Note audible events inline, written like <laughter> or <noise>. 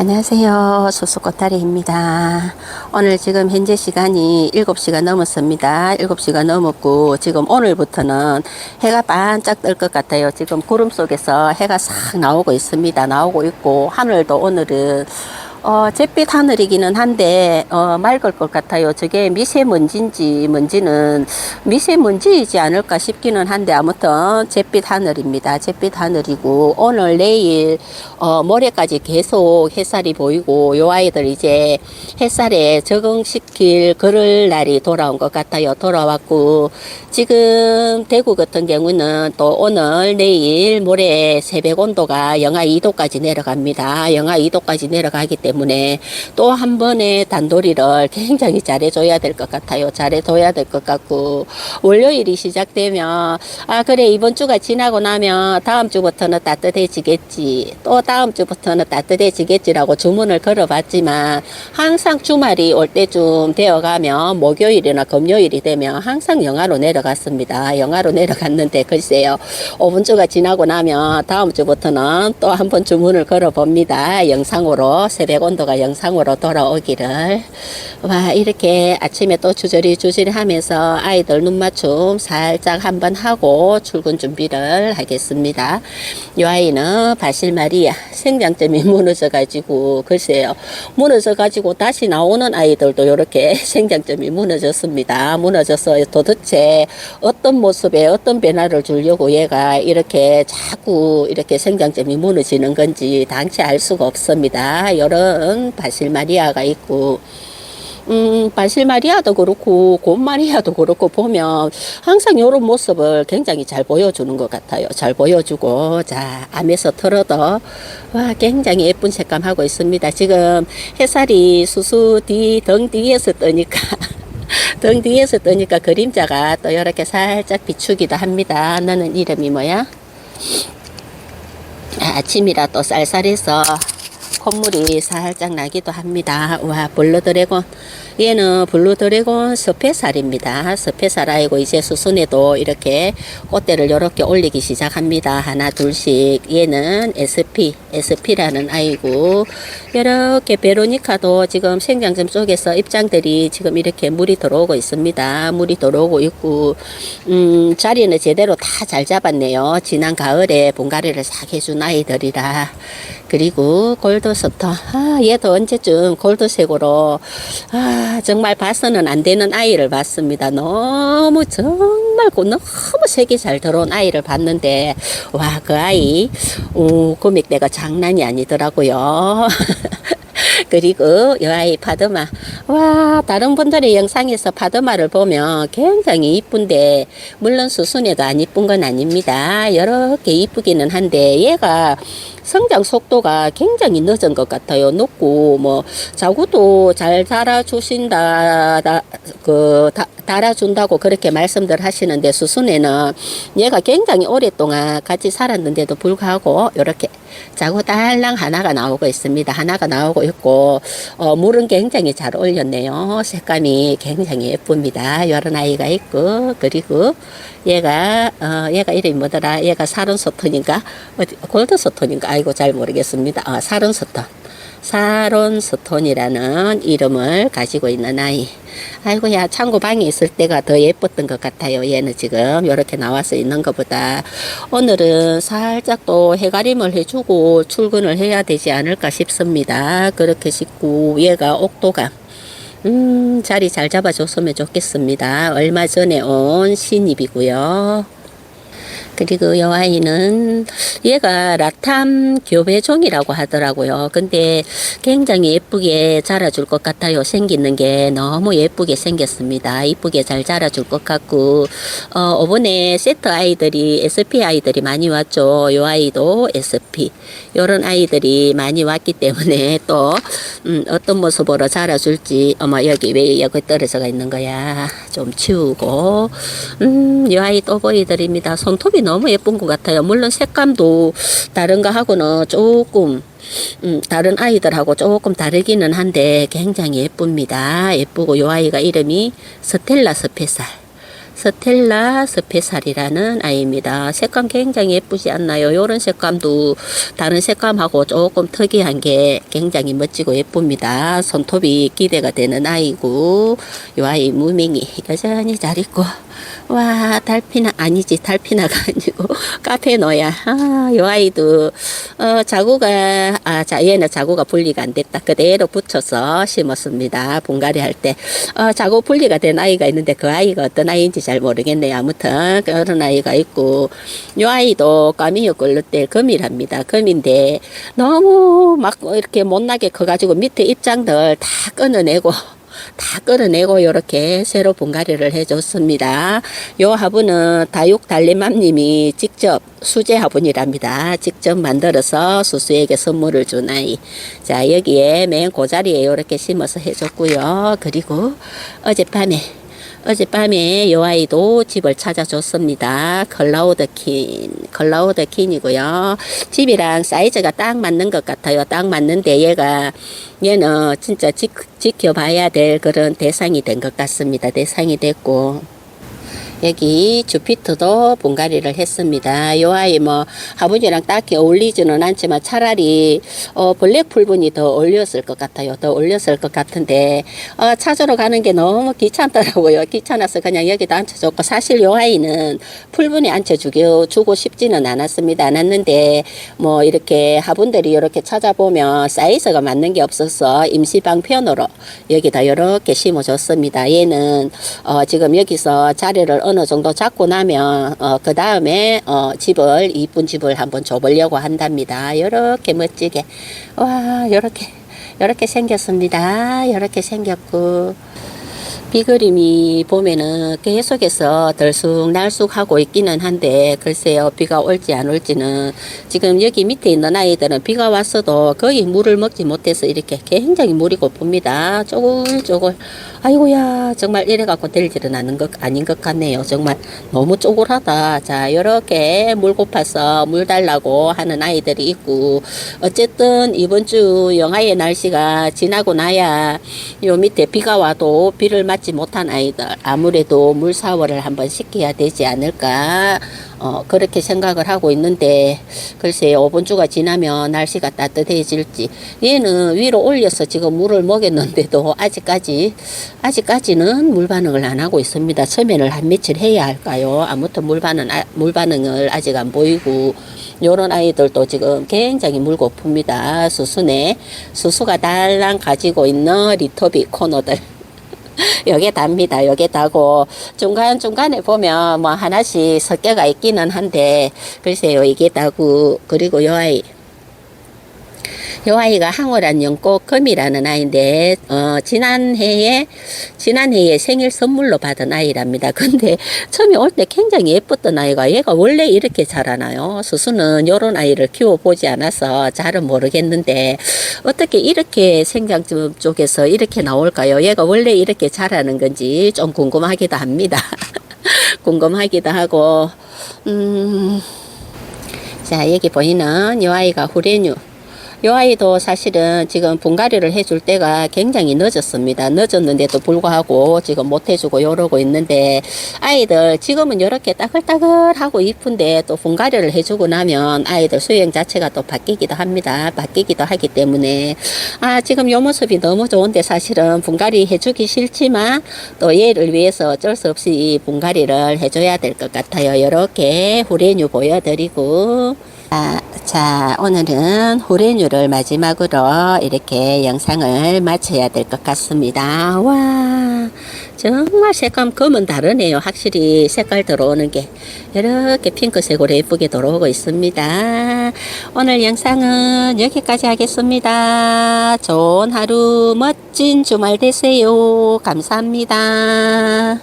안녕하세요. 수수꽃다리입니다. 오늘 지금 현재 시간이 7시가 넘었습니다. 7시가 넘었고, 지금 오늘부터는 해가 반짝 뜰 것 같아요. 지금 구름 속에서 해가 싹 나오고 있습니다. 나오고 있고, 하늘도 오늘은 어, 잿빛 하늘이기는 한데, 어, 맑을 것 같아요. 저게 미세먼지인지 뭔지는 미세먼지이지 않을까 싶기는 한데, 아무튼 잿빛 하늘입니다. 잿빛 하늘이고, 오늘, 내일, 어, 모레까지 계속 햇살이 보이고, 요 아이들 이제 햇살에 적응시킬 그럴 날이 돌아온 것 같아요. 돌아왔고, 지금 대구 같은 경우는 또 오늘, 내일, 모레 새벽 온도가 영하 2도까지 내려갑니다. 영하 2도까지 내려가기 때문에 또 한 번의 단도리를 굉장히 잘해줘야 될 것 같아요. 잘해줘야 될 것 같고, 월요일이 시작되면, 아, 그래, 이번 주가 지나고 나면 다음 주부터는 따뜻해지겠지. 또 다음 주부터는 따뜻해지겠지라고 주문을 걸어봤지만, 항상 주말이 올 때쯤 되어가면, 목요일이나 금요일이 되면 항상 영하로 내려갔습니다. 영하로 내려갔는데, 글쎄요. 5분 주가 지나고 나면 다음 주부터는 또 한 번 주문을 걸어봅니다. 영상으로, 새벽 온도가 영상으로 돌아오기를. 와, 이렇게 아침에 또 주저리 주저리 하면서 아이들 눈 맞춤 살짝 한번 하고 출근 준비를 하겠습니다. 이 아이는 바실마리아 생장점이 <laughs> 무너져 가지고, 글쎄요. 무너져 가지고 다시 나오는 아이들도 이렇게 <laughs> 생장점이 무너졌습니다. 무너져서 도대체 어떤 모습에 어떤 변화를 주려고 얘가 이렇게 자꾸 이렇게 생장점이 무너지는 건지 당시 알 수가 없습니다. 이런 바실 마리아가 있고, 음, 바실 마리아도 그렇고, 곰 마리아도 그렇고 보면 항상 이런 모습을 굉장히 잘 보여주는 것 같아요. 잘 보여주고, 자, 암에서 털어도, 와, 굉장히 예쁜 색감 하고 있습니다. 지금 햇살이 수수 뒤, 등 뒤에서 뜨니까. <laughs> 등 뒤에서 뜨니까 그림자가 또 이렇게 살짝 비추기도 합니다. 너는 이름이 뭐야? 아, 아침이라 또 쌀쌀해서 콧물이 살짝 나기도 합니다. 와, 블루 드래곤. 얘는 블루 드래곤 스페살입니다. 스페살 아이고 이제 수순에도 이렇게 꽃대를 이렇게 올리기 시작합니다. 하나, 둘씩. 얘는 SP, SP라는 아이고. 이렇게 베로니카도 지금 생장점 쪽에서 입장들이 지금 이렇게 물이 들어오고 있습니다. 물이 들어오고 있고, 음, 자리는 제대로 다 잘 잡았네요. 지난 가을에 분갈이를 싹 해준 아이들이라. 그리고 골드스터. 아, 얘도 언제쯤 골드색으로, 아, 정말 봐서는 안 되는 아이를 봤습니다. 너무, 정말, 고- 너무 색이 잘 들어온 아이를 봤는데, 와, 그 아이, 어, 금액대가 장난이 아니더라고요. <laughs> 그리고 이 아이 파드마. 와, 다른 분들의 영상에서 파드마를 보면 굉장히 이쁜데, 물론 수순에도 안 이쁜 건 아닙니다. 이렇게 이쁘기는 한데, 얘가 성장 속도가 굉장히 늦은 것 같아요. 늦고, 뭐, 자구도 잘 달아주신다, 다, 그, 다, 달아준다고 그렇게 말씀들 하시는데, 수순에는 얘가 굉장히 오랫동안 같이 살았는데도 불구하고, 이렇게 자구 달랑 하나가 나오고 있습니다. 하나가 나오고 있고, 어, 물은 굉장히 잘 올렸네요. 색감이 굉장히 예쁩니다. 이런 아이가 있고, 그리고 얘가, 어, 얘가 이름이 뭐더라? 얘가 사론소톤인가? 어디, 골드소톤인가? 아이고, 잘 모르겠습니다. 아, 사론소톤. 사론 스톤이라는 이름을 가지고 있는 아이. 아이고야, 창고 방에 있을 때가 더 예뻤던 것 같아요. 얘는 지금 이렇게 나와서 있는 것보다. 오늘은 살짝 또 해가림을 해주고 출근을 해야 되지 않을까 싶습니다. 그렇게 싶고, 얘가 옥도감. 음, 자리 잘 잡아줬으면 좋겠습니다. 얼마 전에 온 신입이고요. 그리고 이 아이는 얘가 라탐 교배종이라고 하더라고요. 근데 굉장히 예쁘게 자라줄 것 같아요. 생기는 게 너무 예쁘게 생겼습니다. 이쁘게 잘 자라줄 것 같고 어, 이번에 세트 아이들이 SP 아이들이 많이 왔죠. 이 아이도 SP 이런 아이들이 많이 왔기 때문에 또 음, 어떤 모습으로 자라줄지 어머 여기 왜 여기 떨어져가 있는 거야. 좀 치우고 음, 이 아이 또 보여드립니다. 손톱이 너무 예쁜 것 같아요. 물론 색감도 다른 거 하고는 조금 음, 다른 아이들하고 조금 다르기는 한데 굉장히 예쁩니다. 예쁘고 이 아이가 이름이 스텔라 스페살. 스텔라 스페살이라는 아이입니다. 색감 굉장히 예쁘지 않나요? 이런 색감도 다른 색감하고 조금 특이한 게 굉장히 멋지고 예쁩니다. 손톱이 기대가 되는 아이고 이 아이 무맹이 여전히 잘 있고 와 달피나 아니지 달피나가 <laughs> 아니고 카페노야. 아이 아이도. 어 자구가 아자 얘는 자구가 분리가 안 됐다. 그대로 붙여서 심었습니다. 분갈이 할때. 어 자구 분리가 된 아이가 있는데 그 아이가 어떤 아이인지 잘 모르겠네요. 아무튼 그런 아이가 있고 이 아이도 까미요 걸르때 금이랍니다. 금인데 너무 막 이렇게 못나게 커가지고 밑에 입장들 다 끊어내고 다 끌어내고 이렇게 새로 분갈이를 해줬습니다. 요 화분은 다육 달래맘님이 직접 수제 화분이랍니다. 직접 만들어서 수수에게 선물을 준 아이. 자 여기에 맨 고자리에 이렇게 심어서 해줬고요. 그리고 어젯밤에 어젯밤에 요 아이도 집을 찾아줬습니다. 클라우드킨, 클라우드킨이고요. 집이랑 사이즈가 딱 맞는 것 같아요. 딱 맞는데 얘가 얘는 진짜 지, 지켜봐야 될 그런 대상이 된 것 같습니다. 대상이 됐고. 여기 주피터도 분갈이를 했습니다. 요 아이 뭐 화분이랑 딱히 어울리지는 않지만 차라리 어 블랙 풀분이 더 어울렸을 것 같아요. 더 어울렸을 것 같은데 어 찾으러 가는 게 너무 귀찮더라고요. 귀찮아서 그냥 여기다 앉혀줬고 사실 요 아이는 풀분에 앉혀주고 주고 싶지는 않았습니다. 않았는데 뭐 이렇게 화분들이 이렇게 찾아보면 사이즈가 맞는 게 없어서 임시 방편으로 여기다 이렇게 심어줬습니다. 얘는 어 지금 여기서 자리를 어느 정도 잡고 나면 어, 그 다음에 어, 집을 이쁜 집을 한번 줘보려고 한답니다. 이렇게 멋지게 와 이렇게 이렇게 생겼습니다. 이렇게 생겼고 비그림이 보면은 계속해서 들쑥날쑥하고 있기는 한데 글쎄요 비가 올지 안 올지는 지금 여기 밑에 있는 아이들은 비가 왔어도 거의 물을 먹지 못해서 이렇게 굉장히 물이 고픕니다. 쪼글쪼글. 아이고야 정말 이래갖고 될 일은 아닌 것, 아닌 것 같네요. 정말 너무 쪼글하다. 자 이렇게 물 고파서 물 달라고 하는 아이들이 있고 어쨌든 이번 주 영하의 날씨가 지나고 나야 요 밑에 비가 와도 비를 맞지 못한 아이들 아무래도 물 샤워를 한번 시켜야 되지 않을까 어, 그렇게 생각을 하고 있는데 글쎄 5번 주가 지나면 날씨가 따뜻해질지 얘는 위로 올려서 지금 물을 먹였는데도 아직까지 아직까지는 물 반응을 안 하고 있습니다. 처면을 한 며칠 해야 할까요? 아무튼 물 반응 아, 물 반응을 아직 안 보이고 요런 아이들도 지금 굉장히 물고픕니다. 수순에 수수가 달랑 가지고 있는 리터비 코너들. <laughs> 여기에 답니다. 여기에 다고 중간중간에 보면 뭐 하나씩 섞여가 있기는 한데 글쎄요 이게 다고 그리고 요 아이 요 아이가 항월한 연꽃 금이라는 아이인데 어 지난해에 지난해에 생일 선물로 받은 아이랍니다. <laughs> 근데 처음에 올 때 굉장히 예뻤던 아이가 얘가 원래 이렇게 자라나요? 수수는 요런 아이를 키워보지 않아서 잘은 모르겠는데 어떻게 이렇게 생장 쪽에서 이렇게 나올까요? 얘가 원래 이렇게 자라는 건지 좀 궁금하기도 합니다. <laughs> 궁금하기도 하고 음. 자 여기 보이는 요 아이가 후레뉴 요 아이도 사실은 지금 분갈이를 해줄 때가 굉장히 늦었습니다. 늦었는데도 불구하고 지금 못 해주고 이러고 있는데 아이들 지금은 이렇게 따글따글하고 이쁜데 또 분갈이를 해주고 나면 아이들 수영 자체가 또 바뀌기도 합니다. 바뀌기도 하기 때문에 아 지금 요 모습이 너무 좋은데 사실은 분갈이 해주기 싫지만 또 얘를 위해서 어쩔 수 없이 분갈이를 해줘야 될 것 같아요. 이렇게 후레뉴 보여드리고 아, 자, 오늘은 후레뉴를 마지막으로 이렇게 영상을 마쳐야 될 것 같습니다. 와, 정말 색감 검은 다르네요. 확실히 색깔 들어오는 게 이렇게 핑크색으로 예쁘게 들어오고 있습니다. 오늘 영상은 여기까지 하겠습니다. 좋은 하루, 멋진 주말 되세요. 감사합니다.